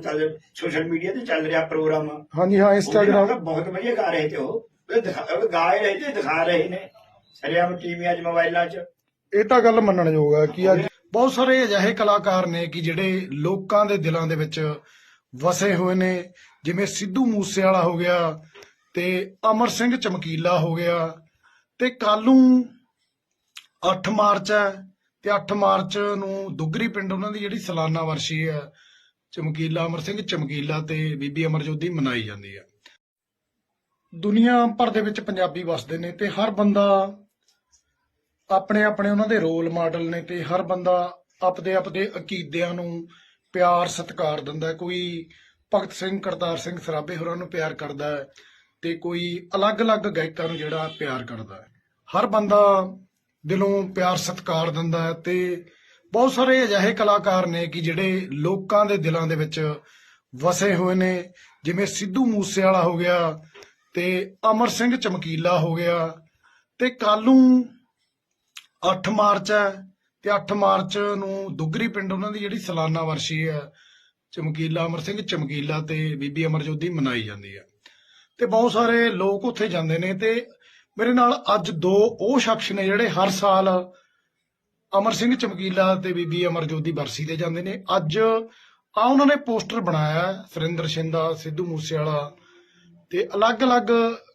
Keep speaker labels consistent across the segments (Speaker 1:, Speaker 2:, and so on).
Speaker 1: ਹੁਣ ਚੱਲ social media ਤੇ ਚੱਲ ਰਿਹਾ ਪ੍ਰੋਗਰਾਮ।
Speaker 2: ਹਾਂਜੀ ਹਾਂ ਇੰਸਟਾਗ੍ਰਾਮ
Speaker 1: ਉਹਦੇ ਨਾਲ ਬਹੁਤ ਵਧੀਆ ਗਾ ਰਹੇ ਤੇ ਉਹ। ਉਹ ਦਿਖਾ- ਉਹ ਗਾ ਹੀ ਰਹੇ ਤੇ ਦਿਖਾ ਰਹੇ ਨੇ। ਸਰਿਆਮ ਟੀਵੀਆਂ 'ਚ ਮੋਬਾਈਲਾਂ 'ਚ।
Speaker 2: ਇਹ ਤਾਂ ਗੱਲ ਮੰਨਣਯੋਗ ਹੈ ਕਿ ਅੱਜ ਬਹੁਤ ਸਾਰੇ ਅਜਿਹੇ ਕਲਾਕਾਰ ਨੇ ਕਿ ਜਿਹੜੇ ਲੋਕਾਂ ਦੇ ਦਿਲਾਂ ਦੇ ਵਿੱਚ ਵਸੇ ਹੋਏ ਨੇ। ਜਿਵੇਂ ਸਿੱਧੂ ਮੂਸੇਵਾਲਾ ਹੋ ਗਿਆ ਤੇ ਅਮਰ ਸਿੰਘ ਚਮਕੀਲਾ ਹੋ ਗਿਆ ਤੇ ਕੱਲੂ 8 ਮਾਰਚ ਹੈ ਤੇ 8 ਮਾਰਚ ਨੂੰ ਦੁੱਗਰੀ ਪਿੰਡ ਉਹਨਾਂ ਦੀ ਜਿਹੜੀ ਸਾਲਾਨਾ ਵਰਸ਼ੀ ਹੈ ਚਮਕੀਲਾ ਅਮਰ ਸਿੰਘ, ਚਮਕੀਲਾ ਤੇ ਬੀਬੀ ਅਮਰਜੋਤ ਦੀ ਮਨਾਈ ਜਾਂਦੀ ਹੈ। ਦੁਨੀਆ ਭਰ ਦੇ ਵਿੱਚ ਪੰਜਾਬੀ ਵਸਦੇ ਨੇ ਤੇ ਹਰ ਬੰਦਾ ਆਪਣੇ ਆਪਣੇ ਉਹਨਾਂ ਦੇ ਰੋਲ ਮਾਡਲ ਨੇ ਤੇ ਹਰ ਬੰਦਾ ਆਪਦੇ ਆਪਦੇ ਅਕੀਦਿਆਂ ਨੂੰ ਪਿਆਰ, ਸਤਿਕਾਰ ਦਿੰਦਾ ਕੋਈ ਭਗਤ ਸਿੰਘ, ਕਰਤਾਰ ਸਿੰਘ ਸਰਾਭੇ ਹੋਰਾਂ ਨੂੰ ਪਿਆਰ ਕਰਦਾ ਹੈ ਤੇ ਕੋਈ ਅਲੱਗ-ਅਲੱਗ ਗਾਇਕਾਂ ਨੂੰ ਜਿਹੜਾ ਪਿਆਰ ਕਰਦਾ ਹੈ। ਹਰ ਬੰਦਾ ਦਿਲੋਂ ਪਿਆਰ, ਸਤਿਕਾਰ ਦਿੰਦਾ ਹੈ ਤੇ ਬਹੁਤ ਸਾਰੇ ਅਜਿਹੇ ਕਲਾਕਾਰ ਨੇ ਕਿ ਜਿਹੜੇ ਲੋਕਾਂ ਦੇ ਦਿਲਾਂ ਦੇ ਵਿੱਚ ਵਸੇ ਹੋਏ ਨੇ, ਜਿਵੇਂ ਸਿੱਧੂ ਮੂਸੇਵਾਲਾ ਹੋ ਗਿਆ ਤੇ ਅਮਰ ਸਿੰਘ ਚਮਕੀਲਾ ਹੋ ਗਿਆ ਤੇ ਨੂੰ 8 ਮਾਰਚ ਹੈ ਤੇ 8 ਮਾਰਚ ਨੂੰ ਦੁੱਗਰੀ ਪਿੰਡ ਉਹਨਾਂ ਦੀ ਜਿਹੜੀ ਸਾਲਾਨਾ ਵਰਸ਼ੀ ਹੈ, ਚਮਕੀਲਾ, ਅਮਰ ਸਿੰਘ ਚਮਕੀਲਾ ਤੇ ਬੀਬੀ ਅਮਰਜੋਤ ਦੀ ਮਨਾਈ ਜਾਂਦੀ ਹੈ। ਤੇ ਬਹੁਤ ਸਾਰੇ ਲੋਕ ਉੱਥੇ ਜਾਂਦੇ ਨੇ ਤੇ ਮੇਰੇ ਨਾਲ ਅੱਜ ਦੋ ਉਹ ਸ਼ਖਸ ਨੇ ਜਿਹੜੇ ਹਰ ਸਾਲ ਅਮਰ ਸਿੰਘ ਚਮਕੀਲਾ ਤੇ ਬੀਬੀ ਅਮਰਜੋਤ ਦੀ ਬਰਸੀ ਤੇ ਜਾਂਦੇ ਨੇ। ਅੱਜ ਆ ਉਹਨਾਂ ਨੇ ਪੋਸਟਰ ਬਣਾਇਆ ਸੁਰਿੰਦਰ ਸ਼ਿੰਦਾ, ਸਿੱਧੂ ਮੂਸੇਵਾਲਾ ਤੇ ਅਲੱਗ-ਅਲੱਗ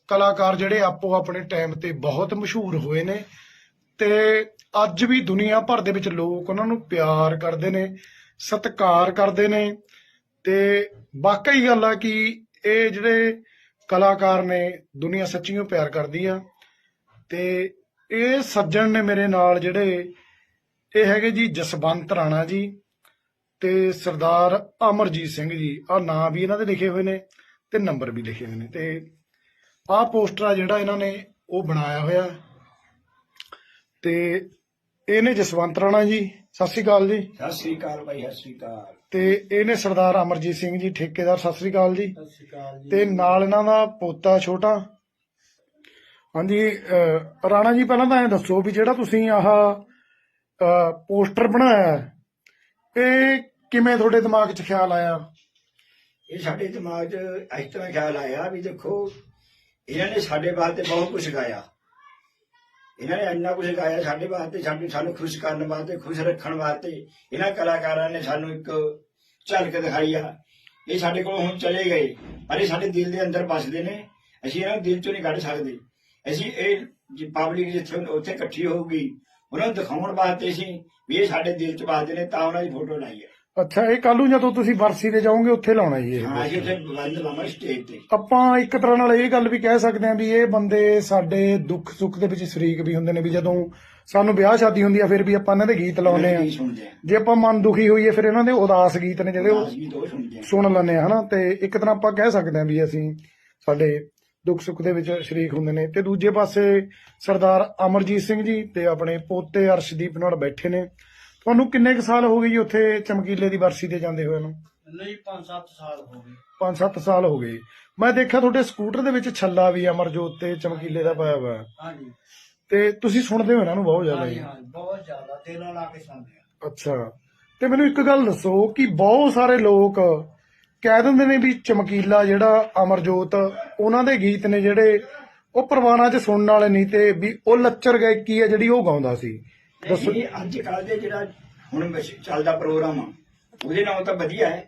Speaker 2: ਕਲਾਕਾਰ ਜਿਹੜੇ ਆਪੋ ਆਪਣੇ ਟਾਈਮ ਤੇ ਬਹੁਤ ਮਸ਼ਹੂਰ ਹੋਏ ਨੇ ਤੇ ਅੱਜ ਵੀ ਦੁਨੀਆ ਭਰ ਦੇ ਵਿੱਚ ਲੋਕ ਉਹਨਾਂ ਨੂੰ ਪਿਆਰ ਕਰਦੇ ਨੇ, ਸਤਿਕਾਰ ਕਰਦੇ ਨੇ ਤੇ ਵਾਕਈ ਗੱਲ ਆ ਕਿ ਇਹ ਜਿਹੜੇ ਕਲਾਕਾਰ ਨੇ ਦੁਨੀਆ ਸੱਚੀਓ ਪਿਆਰ ਕਰਦੀ ਆ ਤੇ ਇਹ ਸੱਜਣ ਨੇ ਮੇਰੇ ਨਾਲ ਜਿਹੜੇ ਇਹ ਹੈਗੇ ਜੀ ਜਸਵੰਤ ਰਾਣਾ ਜੀ ਤੇ ਸਰਦਾਰ ਅਮਰਜੀਤ ਸਿੰਘ ਜੀ। ਆ ਨਾਂ ਵੀ ਇਹਨਾਂ ਦੇ ਲਿਖੇ ਹੋਏ ਨੇ ਤੇ ਨੰਬਰ ਵੀ ਲਿਖੇ ਹੋਏ ਨੇ। ਤੇ ਆਹ ਪੋਸਟਰ ਆ ਜਿਹੜਾ ਇਹਨਾਂ ਨੇ ਉਹ ਬਣਾਇਆ ਹੋਇਆ। ਤੇ ਇਹਨੇ ਜਸਵੰਤ ਰਾਣਾ ਜੀ। ਸਤਿ ਸ੍ਰੀ ਅਕਾਲ ਜੀ।
Speaker 1: ਸਤਿ ਸ੍ਰੀ ਅਕਾਲ ਬਾਈ ਸਤਿ ਸ੍ਰੀ ਅਕਾਲ।
Speaker 2: ਤੇ ਇਹਨੇ ਸਰਦਾਰ ਅਮਰਜੀਤ ਸਿੰਘ ਜੀ ਠੇਕੇਦਾਰ। ਸਤਿ ਸ੍ਰੀ ਅਕਾਲ ਜੀ।
Speaker 1: ਸਤਿ ਸ੍ਰੀ ਅਕਾਲ
Speaker 2: ਤੇ ਨਾਲ ਇਹਨਾਂ ਦਾ ਪੋਤਾ ਛੋਟਾ। ਹਾਂਜੀ ਰਾਣਾ ਜੀ ਪਹਿਲਾਂ ਤਾਂ ਐਂ ਦੱਸੋ ਵੀ ਜਿਹੜਾ ਤੁਸੀਂ ਆਹ ਪੋਸਟਰ ਬਣਾਇਆ ਹੈ, ਇਹ ਕਿਵੇਂ ਤੁਹਾਡੇ ਦਿਮਾਗ 'ਚ ਖਿਆਲ ਆਇਆ?
Speaker 1: ਇਹ ਸਾਡੇ ਦਿਮਾਗ 'ਚ ਇਸ ਤਰ੍ਹਾਂ ਖਿਆਲ ਆਇਆ ਵੀ ਦੇਖੋ ਇਹਨਾਂ ਨੇ ਸਾਡੇ ਵਾਸਤੇ ਬਹੁਤ ਕੁਝ ਗਾਇਆ। ਇਹਨਾਂ ਨੇ ਇੰਨਾ ਕੁਝ ਗਾਇਆ ਸਾਡੇ ਵਾਸਤੇ ਸਾਡੇ ਸਾਨੂੰ ਖੁਸ਼ ਕਰਨ ਵਾਸਤੇ ਖੁਸ਼ ਰੱਖਣ ਵਾਸਤੇ। ਇਹਨਾਂ ਕਲਾਕਾਰਾਂ ਨੇ ਸਾਨੂੰ ਇੱਕ ਝਲਕ ਦਿਖਾਈ ਆ। ਇਹ ਸਾਡੇ ਕੋਲ ਹੁਣ ਚਲੇ ਗਏ ਪਰ ਇਹ ਸਾਡੇ ਦਿਲ ਦੇ ਅੰਦਰ ਵੱਸਦੇ ਨੇ। ਅਸੀਂ ਇਹਨਾਂ ਨੂੰ ਦਿਲ ਚੋਂ ਨਹੀਂ ਕੱਢ ਸਕਦੇ। ਅਸੀਂ ਇਹ ਪਬਲਿਕ ਜਿੱਥੇ ਉੱਥੇ ਇਕੱਠੀ ਹੋਊਗੀ ਉਹਨਾਂ ਨੂੰ ਦਿਖਾਉਣ ਵਾਸਤੇ ਅਸੀਂ ਵੀ ਇਹ ਸਾਡੇ ਦਿਲ 'ਚ ਵੱਸਦੇ ਨੇ ਤਾਂ ਉਹਨਾਂ ਦੀ ਫੋਟੋ ਲਾਈ ਹੈ।
Speaker 2: ਅੱਛਾ ਇਹ ਕੱਲੂ ਜਦੋਂ ਤੁਸੀਂ ਵਰਸੀ ਤੇ ਜਾਓਗੇ ਉੱਥੇ ਲਾਉਣਾ ਜੀ ਇਹ
Speaker 1: ਹਾਂ ਅਸੀਂ ਉੱਥੇ ਬੰਦ ਲਾਵਾਂ ਸਟੇਜ ਤੇ।
Speaker 2: ਆਪਾਂ ਇੱਕ ਤਰ੍ਹਾਂ ਨਾਲ ਇਹ ਗੱਲ ਵੀ ਕਹਿ ਸਕਦੇ ਹਾਂ ਵੀ ਇਹ ਬੰਦੇ ਸਾਡੇ ਦੁੱਖ ਸੁੱਖ ਦੇ ਵਿੱਚ ਸ਼ਰੀਕ ਵੀ ਹੁੰਦੇ ਨੇ ਵੀ ਜਦੋਂ ਸਾਨੂੰ ਵਿਆਹ ਸ਼ਾਦੀ ਹੁੰਦੀ ਆ ਫਿਰ ਵੀ ਆਪਾਂ ਇਹਨਾਂ ਦੇ ਗੀਤ ਲਾਉਂਦੇ ਆ
Speaker 1: ਸੁਣਦੇ
Speaker 2: ਜੇ ਆਪਾਂ ਮਨ ਦੁਖੀ ਹੋਈਏ ਫਿਰ ਇਹਨਾਂ ਦੇ ਉਦਾਸ ਗੀਤ ਨੇ ਜਿਹੜੇ ਉਹ
Speaker 1: ਅਸੀਂ ਦੋ ਸੁਣਦੇ ਆ
Speaker 2: ਸੁਣ ਲੈਂਦੇ ਆ ਹਨਾ? ਤੇ ਇੱਕ ਤਰ੍ਹਾਂ ਆਪਾਂ ਕਹਿ ਸਕਦੇ ਹਾਂ ਵੀ ਅਸੀਂ ਸਾਡੇ ਦੁੱਖ ਸੁੱਖ ਦੇ ਵਿੱਚ ਸ਼ਰੀਕ ਹੁੰਦੇ ਨੇ। ਤੇ ਦੂਜੇ ਪਾਸੇ ਸਰਦਾਰ ਅਮਰਜੀਤ ਸਿੰਘ ਜੀ ਤੇ ਆਪਣੇ ਪੋਤੇ ਅਰਸ਼ਦੀਪ ਨਾਲ ਬੈਠੇ ਨੇ। ਤੁਹਾਨੂੰ ਕਿੰਨੇ ਕੁ ਸਾਲ ਹੋ ਗਏ ਜੀ ਉੱਥੇ ਚਮਕੀਲੇ ਦੀ ਵਰਸੀ ਤੇ ਜਾਂਦੇ ਹੋਏ ਨੂੰ?
Speaker 3: ਨਹੀਂ 5-7 ਸਾਲ ਹੋ ਗਏ।
Speaker 2: 5-7 ਸਾਲ ਹੋ ਗਏ। ਮੈਂ ਦੇਖਿਆ ਤੁਹਾਡੇ ਸਕੂਟਰ ਦੇ ਵਿੱਚ ਛੱਲਾ ਵੀ ਅਮਰਜੋਤ ਤੇ ਚਮਕੀਲੇ ਦਾ ਪਾਇਆ ਹੋਇਆ।
Speaker 3: ਹਾਂਜੀ।
Speaker 2: ਤੇ ਤੁਸੀਂ ਸੁਣਦੇ ਹੋ ਇਹਨਾਂ ਨੂੰ ਬਹੁਤ ਜ਼ਿਆਦਾ
Speaker 3: ਹਾਂਜੀ
Speaker 2: ਜੀ
Speaker 3: ਹਾਂ ਬਹੁਤ ਜ਼ਿਆਦਾ। ਦਿਲੋਂ ਲਾ ਕੇ ਸੁਣਦੇ ਆ।
Speaker 2: ਅੱਛਾ। ਤੇ ਮੈਨੂੰ ਇੱਕ ਗੱਲ ਦੱਸੋ ਕਿ ਬਹੁਤ ਸਾਰੇ ਲੋਕ ਕਹਿ ਦਿੰਦੇ ਨੇ ਵੀ ਚਮਕੀਲਾ ਜਿਹੜਾ ਅਮਰਜੋਤ ਉਹਨਾਂ ਦੇ ਗੀਤ ਨੇ ਜਿਹੜੇ ਉਹ ਪਰਵਾਨਾ 'ਚ ਸੁਣਨ ਵਾਲੇ ਨਹੀਂ ਤੇ ਵੀ ਉਹ ਲੱਚਰ ਗਾਇਕੀ ਹੈ ਜਿਹੜੀ ਉਹ ਗਾਉਂਦਾ ਸੀ। ਦੱਸੋ
Speaker 1: ਇਹ ਅੱਜ ਕੱਲ ਦੇ ਜਿਹੜਾ ਹੁਣ ਚੱਲਦਾ ਪ੍ਰੋਗਰਾਮ ਆ ਉਹਦੇ ਨਾਲ ਤਾਂ ਵਧੀਆ ਹੈ।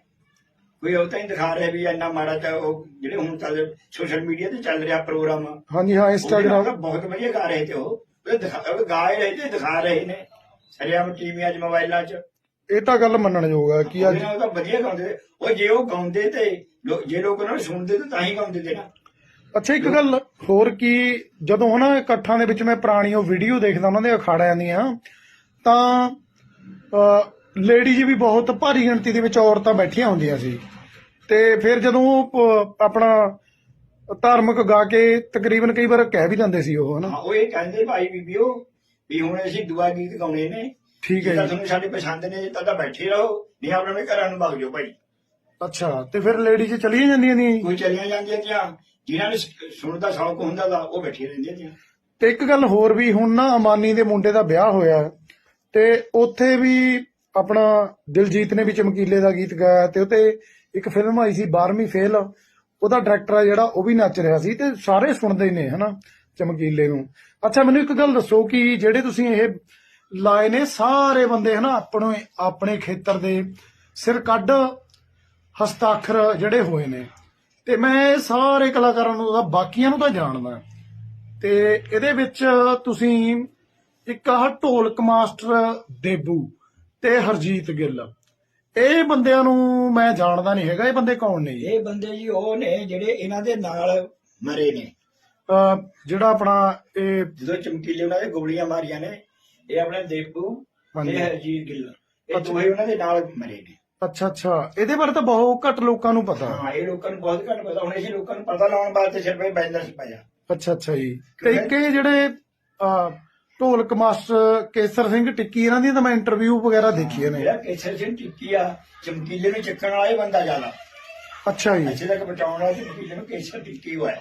Speaker 1: ਕੋਈ ਉਹ ਤਾਂ ਨਹੀਂ ਦਿਖਾ ਰਿਹਾ ਵੀ ਇੰਨਾ ਮਾੜਾ ਤਾਂ ਉਹ ਜਿਹੜੇ ਹੁਣ ਚੱਲ ਸੋਸ਼ਲ ਮੀਡੀਆ ਤੇ ਚੱਲ ਰਿਹਾ ਪ੍ਰੋਗਰਾਮ। ਆ
Speaker 2: ਹਾਂਜੀ ਹਾਂ ਇੰਸਟਾਗ੍ਰਾਮ
Speaker 1: ਤਾਂ ਬਹੁਤ ਵਧੀਆ ਗਾ ਰਹੇ ਤੇ ਉਹ। ਉਹ ਦਿਖਾ ਉਹ ਗਾ ਹੀ ਰਹੇ ਤੇ ਦਿਖਾ ਰਹੇ ਨੇ। ਸਰਿਆਮ ਟੀਵੀਆਂ 'ਚ ਮੋਬਾਈਲਾਂ 'ਚ।
Speaker 2: ਇਹ ਤਾਂ ਗੱਲ ਮੰਨਣਯੋਗ ਹੈ ਕਿ ਅੱਜ
Speaker 1: ਨਾਲ ਤਾਂ ਵਧੀਆ ਗਾਉਂਦੇ। ਉਹ ਜੇ ਉਹ ਗਾਉਂਦੇ ਤੇ ਲੋ- ਜੇ ਲੋਕ ਉਹਨਾਂ ਨੂੰ ਸੁਣਦੇ ਤੇ ਤਾਂ ਹੀ ਗਾਉਂਦੇ ਤੇ ਨਾ।
Speaker 2: ਅੱਛਾ ਇੱਕ ਗੱਲ ਹੋਰ ਕੀ ਜਦੋਂ ਹਨਾ ਇਕੱਠਾਂ ਦੇ ਵਿੱਚ ਮੈਂ ਪੁਰਾਣੀ ਉਹ ਵੀਡੀਓ ਦੇਖਦਾ ਉਹਨਾਂ ਦੇ ਅਖਾੜਿਆਂ ਦੀਆਂ ਤਾਂ ਲੇਡੀਜ਼ ਵੀ ਬਹੁਤ ਭਾਰੀ ਗਿਣਤੀ ਦੇ ਵਿੱਚ ਔਰਤਾਂ ਬੈਠੀਆਂ ਹੁੰਦੀਆਂ ਸੀ। ਤੇ ਫਿਰ ਜਦੋਂ ਉਹ ਪ- ਆਪਣਾ ਧਾਰਮਿਕ ਗਾ ਕੇ ਤਕਰੀਬਨ ਕਈ ਵਾਰ ਕਹਿ ਵੀ ਦਿੰਦੇ ਸੀ ਉਹ ਹਨਾ।
Speaker 1: ਹਾਂ ਉਹ ਇਹ ਕਹਿੰਦੇ ਭਾਈ ਬੀਬੀਓ ਵੀ ਹੁਣ ਅਸੀਂ ਦੁਆ ਗੀਤ ਗਾਉਣੇ ਨੇ।
Speaker 2: ਠੀਕ ਹੈ
Speaker 1: ਜੇ
Speaker 2: ਜੀ।
Speaker 1: ਤੁਹਾਨੂੰ ਸਾਡੇ ਪਸੰਦ ਨੇ ਤਾਂ ਤਾਂ ਬੈਠੇ ਰਹੋ। ਨਹੀਂ ਆਪਣੇ ਘਰਾਂ ਨੂੰ ਭੱਜ ਜਾਓ ਭਾਈ।
Speaker 2: ਅੱਛਾ ਤੇ ਫਿਰ ਲੇਡੀਜ਼ ਚਲੀਆਂ ਜਾਂਦੀਆਂ ਨੇ
Speaker 1: ਕੋਈ ਚਲੀਆਂ ਜਾਂਦੀਆਂ ਤੀਆਂ। ਜਿਨ੍ਹਾਂ ਨੂੰ ਸ- ਸੁਣਨ ਦਾ ਸ਼ੌਕ ਹੁੰਦਾ ਦਾ ਉਹ ਬੈਠੇ ਰਹਿੰਦੇ ਤੀਆਂ।
Speaker 2: ਤੇ ਇੱਕ ਗੱਲ ਹੋਰ ਵੀ ਹੁਣ ਨਾ ਅਮਾਨੀ ਦੇ ਮੁੰਡੇ ਦਾ ਵਿਆਹ ਹੋਇਆ ਤੇ ਉੱਥੇ ਵੀ ਆਪਣਾ ਦਿਲਜੀਤ ਨੇ ਵੀ ਚਮਕੀਲੇ ਦਾ ਗੀਤ ਗਾਇਆ ਤੇ ਉਤੇ ਇੱਕ ਫਿਲਮ ਆਈ ਸੀ 12ਵੀਂ ਫੇਲ ਉਹਦਾ ਡਾਇਰੈਕਟਰ ਆ ਜਿਹੜਾ ਉਹ ਵੀ ਨੱਚ ਰਿਹਾ ਸੀ ਤੇ ਸਾਰੇ ਸੁਣਦੇ ਨੇ ਹਨਾ ਚਮਕੀਲੇ ਨੂੰ। ਅੱਛਾ ਮੈਨੂੰ ਇੱਕ ਗੱਲ ਦੱਸੋ ਕਿ ਜਿਹੜੇ ਤੁਸੀਂ ਇਹ ਲਾਏ ਨੇ ਸਾਰੇ ਬੰਦੇ ਹਨਾ ਆਪਣੇ ਆਪਣੇ ਖੇਤਰ ਦੇ ਸਿਰ ਕੱਢ ਹਸਤਾਖਰ ਜਿਹੜੇ ਹੋਏ ਨੇ। ਤੇ ਮੈਂ ਇਹ ਸਾਰੇ ਕਲਾਕਾਰਾਂ ਨੂੰ ਤਾਂ ਬਾਕੀਆਂ ਨੂੰ ਤਾਂ ਜਾਣਦਾ। ਤੇ ਇਹਦੇ ਵਿੱਚ ਤੁਸੀਂ ਇੱਕ ਆਹ ਢੋਲਕ ਮਾਸਟਰ ਦੇਬੂ ਤੇ ਹਰਜੀਤ ਗਿੱਲ। ਇਹ ਬੰਦਿਆਂ ਨੂੰ ਮੈਂ ਜਾਣਦਾ ਨਹੀਂ ਹੈਗਾ ਇਹ ਬੰਦੇ ਕੌਣ ਨੇ
Speaker 1: ਇਹ ਬੰਦੇ ਜੀ ਉਹ ਨੇ ਜਿਹੜੇ ਇਹਨਾਂ ਦੇ ਨਾਲ ਮਰੇ ਨੇ।
Speaker 2: ਜਿਹੜਾ ਆਪਣਾ ਇਹ
Speaker 1: ਜਦੋਂ ਚਮਕੀਲੇ ਉਹਨਾਂ ਦੇ ਗੋਲੀਆਂ ਮਾਰੀਆਂ ਨੇ ਇਹ ਆਪਣੇ ਦੇਬੂ। ਤੇ ਹਰਜੀਤ ਗਿੱਲ। ਇਹ ਦੋਵੇਂ ਉਹਨਾਂ ਦੇ ਨਾਲ ਮਰੇ ਨੇ
Speaker 2: ਅੱਛਾ ਅੱਛਾ। ਇਹਦੇ ਬਾਰੇ ਤਾਂ ਬਹੁਤ ਘੱਟ ਲੋਕਾਂ ਨੂੰ ਪਤਾ।
Speaker 1: ਹਾਂ ਇਹ ਲੋਕਾਂ ਨੂੰ ਬਹੁਤ ਘੱਟ ਪਤਾ। ਹੁਣ ਇਹ ਲੋਕਾਂ ਨੂੰ ਪਤਾ ਲਾਉਣ ਵਾਸਤੇ ਸਿਰਫ ਇਹ ਬੈਨਰ ਸੀ ਪਾਇਆ
Speaker 2: ਅੱਛਾ ਅੱਛਾ ਜੀ। ਤੇ ਇੱਕ ਇਹ ਜਿਹੜੇ ਢੋਲਕ ਮਾਸਟਰ ਕੇਸਰ ਸਿੰਘ ਟਿੱਕੀ ਇਹਨਾਂ ਦੀ ਤਾਂ ਮੈਂ ਇੰਟਰਵਿਊ ਵਗੈਰਾ ਦੇਖੀਆਂ ਨੇ।
Speaker 1: ਜਿਹੜਾ ਕੇਸਰ ਸਿੰਘ ਟਿੱਕੀ ਆ ਚਮਕੀਲੇ ਨੂੰ ਚੱਕਣ ਵਾਲਾ ਇਹ ਬੰਦਾ ਜ਼ਿਆਦਾ।
Speaker 2: ਅੱਛਾ ਜੀ।
Speaker 1: ਅੱਛੇ ਤੱਕ ਬਚਾਉਣ ਵਾਲਾ ਚਮਕੀਲੇ ਨੂੰ ਕੇਸਰ ਟਿੱਕੀ ਹੋਇਆ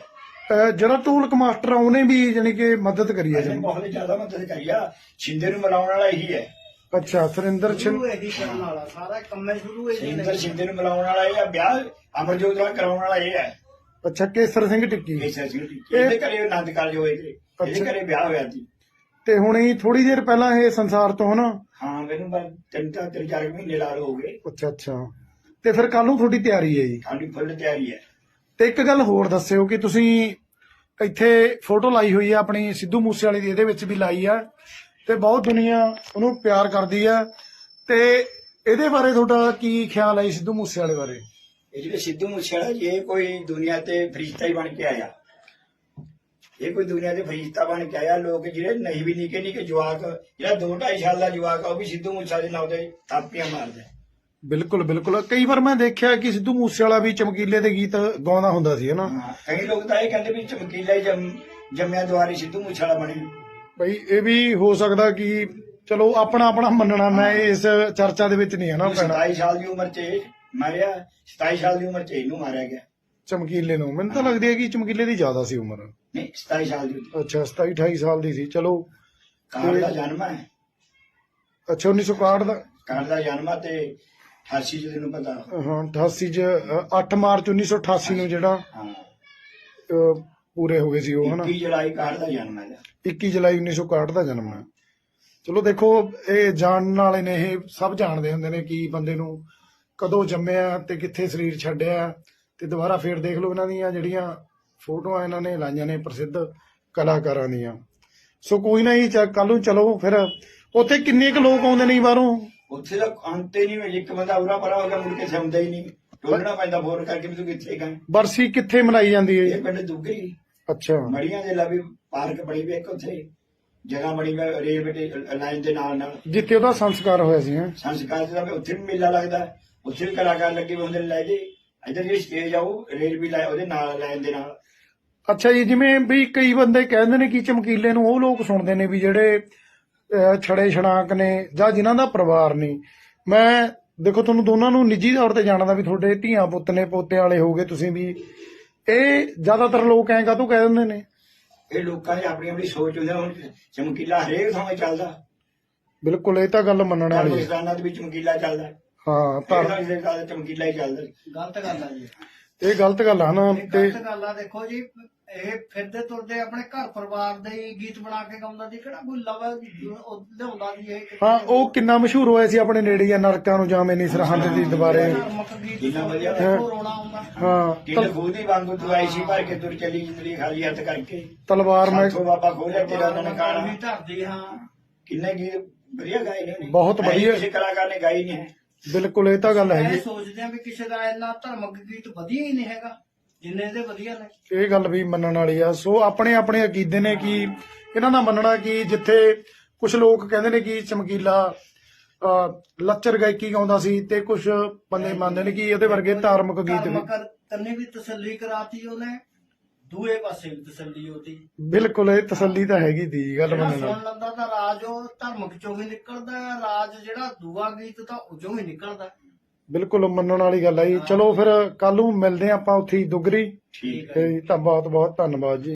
Speaker 2: ਜਿਹੜਾ ਢੋਲਕ ਮਾਸਟਰ ਆ ਉਹਨੇ ਵੀ ਜਾਣੀ ਕਿ ਮਦਦ ਕਰੀ ਹੈ ਜੀ
Speaker 1: ਬਹੁਤ ਜ਼ਿਆਦਾ ਮਦਦ ਕਰੀ ਆ। ਛਿੰਦੇ ਨੂੰ ਮਿਲਾਉਣ ਵਾਲਾ ਇਹੀ ਹੈ।
Speaker 2: ਅੱਛਾ ਸੁਰਿੰਦਰ ਸਿੰਘ
Speaker 3: ਸ਼ੁਰੂ ਇਹੀ ਕਰਨ ਵਾਲਾ ਸਾਰਾ ਕੰਮ ਹੀ ਸ਼ੁਰੂ ਇਹੀ ਨੇ
Speaker 1: ਸਿੰਦਰ ਛਿੰਦੇ ਨੂੰ ਮਿਲਾਉਣ ਵਾਲਾ ਇਹ ਆ ਵਿਆਹ ਅਮਰਜੋਤ ਨਾਲ ਕਰਾਉਣ ਵਾਲਾ ਇਹ ਹੈ।
Speaker 2: ਅੱਛਾ ਕੇਸਰ ਸਿੰਘ ਟਿੱਕੀ।
Speaker 1: ਕੇਸਰ ਸਿੰਘ ਟਿੱਕੀ। ਇਹਦੇ ਘਰੇ ਆਨੰਦ ਕਾਰਜ ਹੋਏ ਤੇ ਇਹਦੇ
Speaker 2: ਅੱਛਾ।
Speaker 1: ਘਰੇ ਵਿਆਹ ਹੋਇਆ ਸੀ
Speaker 2: ਤੇ ਹੁਣ ਹੀ ਥੋੜੀ ਦੇਰ ਪਹਿਲਾਂ ਇਹ ਸੰਸਾਰ ਤੋਂ ਹਨਾ?
Speaker 1: ਹਾਂ ਮੈਨੂੰ ਬਸ ਤਿੰਨ ਤਾਂ ਤਿੰਨ ਚਾਰ ਮਹੀਨੇ ਲਾਲ ਹੋ ਗਏ
Speaker 2: ਅੱਛਾ ਅੱਛਾ। ਤੇ ਫਿਰ ਕੱਲ ਨੂੰ ਤੁਹਾਡੀ ਤਿਆਰੀ ਹੈ ਜੀ?
Speaker 1: ਸਾਡੀ ਫੁੱਲ ਤਿਆਰੀ ਹੈ।
Speaker 2: ਤੇ ਇੱਕ ਗੱਲ ਹੋਰ ਦੱਸਿਓ ਕਿ ਤੁਸੀਂ ਇੱਥੇ ਫੋਟੋ ਲਾਈ ਹੋਈ ਆ ਆਪਣੀ ਸਿੱਧੂ ਮੂਸੇ ਵਾਲੀ ਦੀ, ਇਹਦੇ ਵਿੱਚ ਵੀ ਲਾਈ ਆ ਤੇ ਬਹੁਤ ਦੁਨੀਆ ਉਹਨੂੰ ਪਿਆਰ ਕਰਦੀ ਆ। ਤੇ ਇਹਦੇ ਬਾਰੇ ਤੁਹਾਡਾ ਕੀ ਖਿਆਲ ਹੈ ਸਿੱਧੂ ਮੂਸੇ ਵਾਲੇ ਬਾਰੇ?
Speaker 1: ਇਹ ਜਿਹੜੇ ਸਿੱਧੂ ਮੂਸੇਵਾਲਾ ਜੀ, ਇਹ ਕੋਈ ਦੁਨੀਆ ਤੇ ਫਰਿਸ਼ਤਾ ਹੀ ਬਣ ਕੇ ਆਇਆ। ਇਹ ਕੋਈ ਦੁਨੀਆ ਤੇ ਫਰਿਸ਼ਤਾ ਬਣ ਕੇ ਆਇਆ। ਲੋਕ ਜਿਹੜੇ ਨਹੀਂ ਵੀ ਨਿੱਕੇ ਨਿੱਕੇ ਜਵਾਕ, ਜਿਹੜਾ 2 2.5 ਸਾਲ ਦਾ ਜਵਾਕ ਆ, ਉਹ ਵੀ ਸਿੱਧੂ ਮੂਸੇਵਾਲੇ ਦੇ ਨਾਂ ਤੇ ਥਾਪੀਆਂ ਮਾਰਦਾ।
Speaker 2: ਬਿਲਕੁਲ ਬਿਲਕੁਲ। ਕਈ ਵਾਰ ਮੈਂ ਦੇਖਿਆ ਕਿ ਸਿੱਧੂ ਮੂਸੇ ਵਾਲਾ ਵੀ ਚਮਕੀਲੇ ਦੇ ਗੀਤ ਗਾਉਂਦਾ ਹੁੰਦਾ ਸੀ ਹਨਾ?
Speaker 1: ਹਾਂ ਕਈ ਲੋਕ ਤਾਂ ਇਹ ਕਹਿੰਦੇ ਵੀ ਚਮਕੀਲਾ ਹੀ ਜੰਮ ਜੰਮਿਆ ਦੁਆਰੀ ਸਿੱਧੂ ਮੂਸੇਵਾਲਾ ਬਣੇ।
Speaker 2: ਬਈ ਇਹ ਵੀ ਹੋ ਸਕਦਾ ਕਿ ਚਲੋ ਆਪਣਾ ਆਪਣਾ ਮੰਨਣਾ ਮੈਂ ਇਸ ਚਰਚਾ ਦੇ ਵਿੱਚ ਨਹੀਂ ਹੈ ਨਾ ਪੈਣਾ
Speaker 1: 27 ਸਾਲ ਦੀ ਉਮਰ 'ਚ ਇਹ ਮਾਰਿਆ 27 ਸਾਲ ਦੀ ਉਮਰ 'ਚ ਇਹਨੂੰ ਮਾਰਿਆ ਗਿਆ।
Speaker 2: ਚਮਕੀਲੇ ਨੂੰ। ਮੈਨੂੰ ਤਾਂ ਲੱਗਦੀ ਹੈ ਕਿ ਚਮਕੀਲੇ ਦੀ ਜ਼ਿਆਦਾ ਸੀ ਉਮਰ।
Speaker 1: ਨਹੀਂ 27 ਸਾਲ ਦੀ।
Speaker 2: ਅੱਛਾ 27 28 ਸਾਲ ਦੀ ਸੀ। ਚਲੋ
Speaker 1: ਕਾਰ ਦਾ ਜਨਮ ਹੈ।
Speaker 2: ਅੱਛਾ 1961 ਦਾ।
Speaker 1: ਕਾਰ ਦਾ ਜਨਮ ਹੈ ਤੇ 88 ਚ ਤੈਨੂੰ ਪਤਾ।
Speaker 2: ਹਾਂ 88 ਚ ਅ, 8 ਮਾਰਚ 1988 ਨੂੰ ਜਿਹੜਾ
Speaker 1: ਹਾਂ।
Speaker 2: ਅ, ਪੂਰੇ ਹੋ ਗਏ ਸੀ ਉਹ ਹਨਾ?
Speaker 1: 21 ਜੁਲਾਈ ਕਾਰ ਦਾ ਜਨਮ ਹੈ।
Speaker 2: 21 ਜੁਲਾਈ 1961 ਦਾ ਜਨਮ ਹੈ। ਚਲੋ ਦੇਖੋ ਇਹ ਜਾਣਨ ਵਾਲੇ ਨੇ ਇਹ ਸਭ ਜਾਣਦੇ ਹੁੰਦੇ ਨੇ ਕਿ ਬੰਦੇ ਨੂੰ ਕਦੋਂ ਜੰਮਿਆ ਤੇ ਕਿੱਥੇ ਸਰੀਰ ਛੱਡਿਆ ਤੇ ਦੁਬਾਰਾ ਫੇਰ ਦੇਖ ਲਓ ਇਹਨਾਂ ਦੀਆਂ ਜਿਹੜੀਆਂ ਫੋਟੋਆਂ ਇਹਨਾਂ ਨੇ ਲਾਈਆਂ ਨੇ ਪ੍ਰਸਿੱਧ ਕਲਾਕਾਰਾਂ ਦੀਆਂ। ਸੋ ਕੋਈ ਨਾ ਜੀ ਕੱਲ ਨੂੰ ਚਲੋ ਫਿਰ। ਉੱਥੇ ਕਿੰਨੇ ਕੁ ਲੋਕ ਆਉਂਦੇ ਨੇ ਜੀ ਬਾਹਰੋਂ?
Speaker 1: ਉੱਥੇ ਤਾਂ ਅੰਤੇ ਨਹੀਂ ਹੋਈ ਇੱਕ ਬੰਦਾ ਉਰਾ ਪਰਾ ਹੋ ਗਿਆ ਮੁੜ ਕੇ ਸਮਝਦਾ ਹੀ ਨਹੀਂ। ਟੋਲਣਾ ਪੈਂਦਾ ਫੋਨ ਕਰਕੇ ਵੀ ਤੂੰ ਕਿੱਥੇ ਗਏ
Speaker 2: ਬਰਸੀ ਕਿੱਥੇ ਮਨਾਈ ਜਾਂਦੀ ਹੈ
Speaker 1: ਇਹ
Speaker 2: ਜੀ
Speaker 1: ਪਿੰਡ ਦੁੱਗਰੀ।
Speaker 2: ਅੱਛਾ।
Speaker 1: ਮੜੀਆਂ ਦੇ ਲਵੀ ਪਾਰਕ ਬਣੀ ਵੀ ਇੱਕ ਉੱਥੇ। ਜਗ੍ਹਾ ਬਣੀ ਵੀ ਰੇਲਵੇ ਦੇ ਲਾਈਨ ਦੇ ਨਾਲ ਨਾਲ।
Speaker 2: ਜਿੱਥੇ ਉਹਦਾ ਸੰਸਕਾਰ ਹੋਇਆ ਸੀ ਹੈਂ?
Speaker 1: ਸੰਸਕਾਰ ਦਾ ਉੱਥੇ ਵੀ ਮੇਲਾ ਲੱਗਦਾ। ਹੈ। ਉੱਥੇ ਵੀ ਕਲਾਕਾਰ ਲੱਗੇ ਹੁੰਦੇ ਨੇ ਲੈ ਜੇ ਇੱਧਰ ਜਿਹੜੀ ਸਟੇਜ ਆ ਉਹ ਰੇਲਵੇ ਲਾਈਨ ਉਹਦੇ ਨਾਲ ਲਾਈਨ ਦੇ ਨਾਲ।
Speaker 2: ਅੱਛਾ ਜੀ ਜਿਵੇਂ ਵੀ ਕਈ ਬੰਦੇ ਕਹਿੰਦੇ ਨੇ ਕਿ ਚਮਕੀਲੇ ਨੂੰ ਉਹ ਲੋਕ ਸੁਣਦੇ ਨੇ ਵੀ ਜਿਹੜੇ ਛੜੇ ਛੜਾਕ ਨੇ ਜਾਂ ਜਿਨ੍ਹਾਂ ਦਾ ਪਰਿਵਾਰ ਨਹੀਂ। ਮੈਂ ਦੇਖੋ ਤੁਹਾਨੂੰ ਦੋਨਾਂ ਨੂੰ ਨਿੱਜੀ ਤੌਰ ਤੇ ਜਾਣਦਾ ਵੀ ਤੁਹਾਡੇ ਧੀਆਂ ਪੁੱਤ ਨੇ ਪੋਤੇ ਵਾਲੇ ਹੋਗੇ ਤੁਸੀਂ ਵੀ। ਇਹ ਜ਼ਿਆਦਾਤਰ ਲੋਕ ਐਂ ਕਾਹਤੋਂ ਕਹਿ ਦਿੰਦੇ ਨੇ?
Speaker 1: ਇਹ ਲੋਕਾਂ ਦੀ ਆਪਣੀ ਆਪਣੀ ਸੋਚ ਹੁੰਦੀ ਹੁਣ ਚਮਕੀਲਾ ਹਰੇਕ ਥਾਂ ਚੱਲਦਾ।
Speaker 2: ਬਿਲਕੁਲ ਇਹ ਤਾਂ ਗੱਲ ਮੰਨਣ ਵਾਲੀ ਹੈ।
Speaker 1: ਪਾਕਿਸਤਾਨਾਂ ਦੇ ਵਿੱਚ ਚਮਕੀਲਾ ਚੱਲਦਾ।
Speaker 2: ਹਾਂ
Speaker 1: ਪਰ
Speaker 2: ਤਾਂ
Speaker 1: ਦੇ ਕਾਲ ਚਮਕੀਲਾ ਹੀ ਚੱਲਦਾ।
Speaker 3: ਗਲਤ ਗੱਲ ਆ ਜੀ।
Speaker 2: ਇਹ ਗਲਤ ਗੱਲ ਆ ਨਾ
Speaker 3: ਇਹ
Speaker 2: ਤੇ
Speaker 3: ਗਲਤ ਗੱਲ ਆ ਦੇਖੋ ਜੀ ਇਹ ਫਿਰਦੇ ਤੁਰਦੇ ਆਪਣੇ ਘਰ ਪਰਿਵਾਰ ਦੇ ਹੀ ਗੀਤ ਬਣਾ ਕੇ ਗਾਉਂਦਾ ਸੀ ਕਿਹੜਾ ਕੋਈ ਲਵਾ ਲਿਆਉਂਦਾ ਸੀ ਇਹ
Speaker 2: ਹਾਂ ਉਹ ਕਿੰਨਾ ਮਸ਼ਹੂਰ ਹੋਇਆ ਸੀ ਆਪਣੇ ਨੇੜੇ ਜਾਂ ਨਰਕਾਂ ਨੂੰ ਜਾਵੇਂ ਨਹੀਂ ਸਰਹੰਦ ਦੀ ਦੁਬਾਰੇ
Speaker 3: ਧਾਰਮਿਕ ਗੀਤ
Speaker 1: ਜਿੰਨਾ ਵਧੀਆ
Speaker 3: ਦੇਖੋ ਰੋਣਾ ਆਉਂਦਾ।
Speaker 2: ਹਾਂ
Speaker 1: ਕਿੰਨੇ ਖੂਦੀ ਵਾਂਗੂ ਤੂੰ ਆਈ ਸੀ ਭਰ ਕੇ ਤੁਰ ਚਲੀ ਜਿੰਦੜੀ ਖਾਲੀ ਹੱਥ ਕਰਕੇ।
Speaker 2: ਤਲਵਾਰ ਮੈਂ
Speaker 1: ਸਾਥੋਂ ਬਾਬਾ ਖੋਲਿਆ ਤੇਰਾ ਉਹਨਾਂ ਨੇ ਗਾਣਾ।
Speaker 3: ਵੀ ਧਰਦੀ ਹਾਂ।
Speaker 1: ਕਿੰਨੇ ਗੀਤ ਵਧੀਆ ਗਾਏ ਨੇ ਉਹਨੇ।
Speaker 2: ਬਹੁਤ ਵਧੀਆ।
Speaker 1: ਕਿਸੇ ਕਲਾਕਾਰ ਨੇ ਗਾਈ ਨਹੀਂ।
Speaker 2: ਬਿਲਕੁਲ ਇਹ ਤਾਂ ਗੱਲ ਹੈਗੀ।
Speaker 3: ਸੋਚਦੇ ਆ ਵੀ ਕਿਸੇ ਦਾ ਇੰਨਾ ਧਾਰਮਿਕ ਗੀਤ ਵਧੀਆ ਹੀ ਨਹੀਂ ਹੈਗਾ ਜਿੰਨੇ ਇਹਦੇ ਵਧੀਆ ਨੇ।
Speaker 2: ਇਹ ਗੱਲ ਵੀ ਮੰਨਣ ਵਾਲੀ ਆ। ਸੋ ਆਪਣੇ ਆਪਣੇ ਅਕੀਦੇ ਨੇ ਕਿ ਇਹਨਾਂ ਦਾ ਮੰਨਣਾ ਕਿ ਜਿੱਥੇ ਕੁਝ ਲੋਕ ਕਹਿੰਦੇ ਨੇ ਕਿ ਚਮਕੀਲਾ ਅਹ, ਲੱਚਰ ਗਾਇਕੀ ਗਾਉਂਦਾ ਸੀ ਤੇ ਕੁਝ ਬੰਦੇ ਮੰਨਦੇ ਨੇ ਕਿ ਇਹਦੇ ਵਰਗੇ ਧਾਰਮਿਕ ਗੀਤ ਵੀ।
Speaker 3: ਧਾਰਮਿਕ ਕੰਨੇ ਵੀ ਤਸੱਲੀ ਕਰਾਤੀ ਉਹਨੇ। ਦੂਏ ਪਾਸੇ ਵੀ ਤਸੱਲੀ ਹੋਤੀ
Speaker 2: ਬਿਲਕੁਲ ਇਹ ਤਸੱਲੀ ਤਾਂ ਹੈਗੀ ਦੀ ਗੱਲ
Speaker 3: ਜਿਹੜਾ
Speaker 2: ਮੰਨਣ
Speaker 3: ਸੁਣ
Speaker 2: ਵਾਲੀ
Speaker 3: ਲੈਂਦਾ ਤਾਂ ਰਾਜ ਉਹ ਧਾਰਮਿਕ ਚੋਂ ਹੀ ਨਿਕਲਦਾ ਹੈ, ਰਾਜ ਜਿਹੜਾ ਦੂਆ ਗੀਤ ਤਾਂ ਚੋਂ ਹੀ ਨਿਕਲਦਾ।
Speaker 2: ਬਿਲਕੁਲ ਮੰਨਣ ਵਾਲੀ ਗੱਲ ਆ ਜੀ। ਚਲੋ ਫਿਰ ਕੱਲ ਨੂੰ ਮਿਲਦੇ ਆਪਾਂ ਉੱਥੇ ਹੀ ਦੁਗਰੀ।
Speaker 1: ਠੀਕ ਹੈ
Speaker 2: ਤੇ ਤਾਂ ਬਹੁਤ ਬਹੁਤ ਧੰਨਵਾਦ ਜੀ।